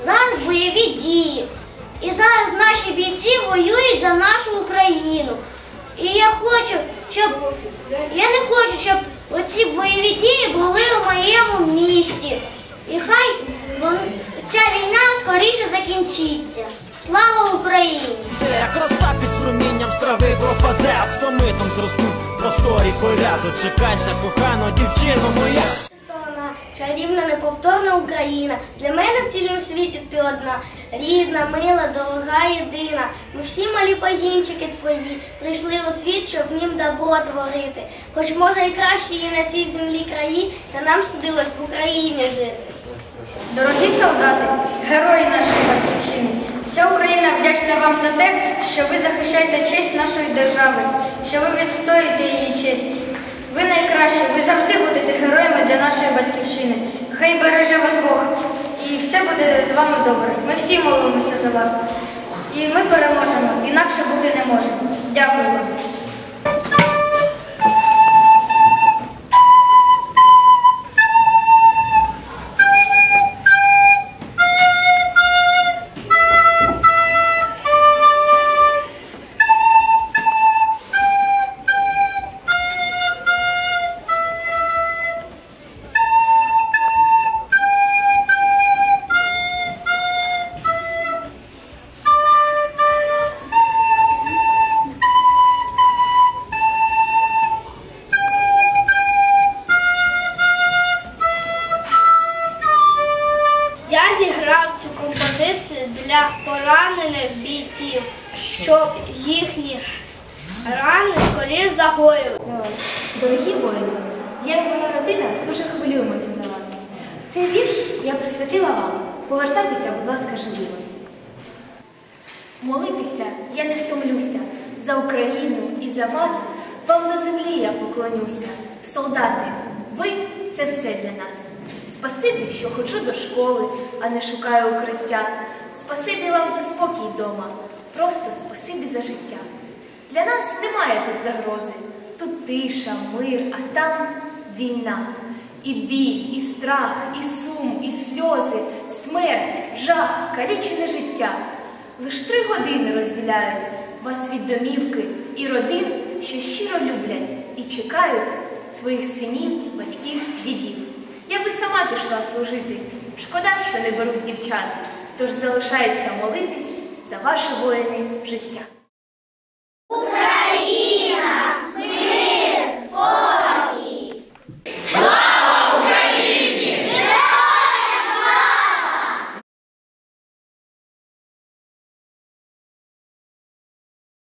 зараз бойові дії. І зараз наші бійці воюють за нашу Україну. І я хочу, щоб я не хочу, щоб оці бойові дії були у моєму місті. І хай ця війна скоріше закінчиться. Слава Україні! Як роса під промінням з трави пропаде, аксамитом зростуть просторі поля. Дочекайся, кохано, дівчино моя. Україна. Для мене в цілому світі ти одна. Рідна, мила, дорога, єдина. Ми всі малі погінчики твої прийшли у світ, щоб нім добро творити. Хоч може і краще є на цій землі краї, та нам судилось в Україні жити. Дорогі солдати, герої нашої батьківщини, вся Україна вдячна вам за те, що ви захищаєте честь нашої держави, що ви відстоюєте її честь. Ви найкращі, ви завжди будете героями для нашої батьківщини. Хай береже вас Бог, і все буде з вами добре. Ми всі молимося за вас. І ми переможемо, інакше бути не можемо. Дякую вам. Для поранених бійців, щоб їхні рани скоріш загоїли. Дорогі воїни, я і моя родина дуже хвилюємося за вас. Цей вірш я присвятила вам. Повертайтеся, будь ласка, живими. Молитися я не втомлюся. За Україну і за вас вам до землі я поклонюся. Солдати, ви це все для нас. Спасибі, що ходжу до школи, а не шукаю укриття. Спасибі вам за спокій вдома. Просто спасибі за життя. Для нас немає тут загрози. Тут тиша, мир, а там війна. І біль, і страх, і сум, і сльози, смерть, жах, калічене життя. Лиш три години розділяють вас від домівки і родин, що щиро люблять і чекають своїх синів, батьків, дідів. Я би сама пішла служити. Шкода, що не беруть дівчат, тож залишається молитись за ваше воїни життя. Україна!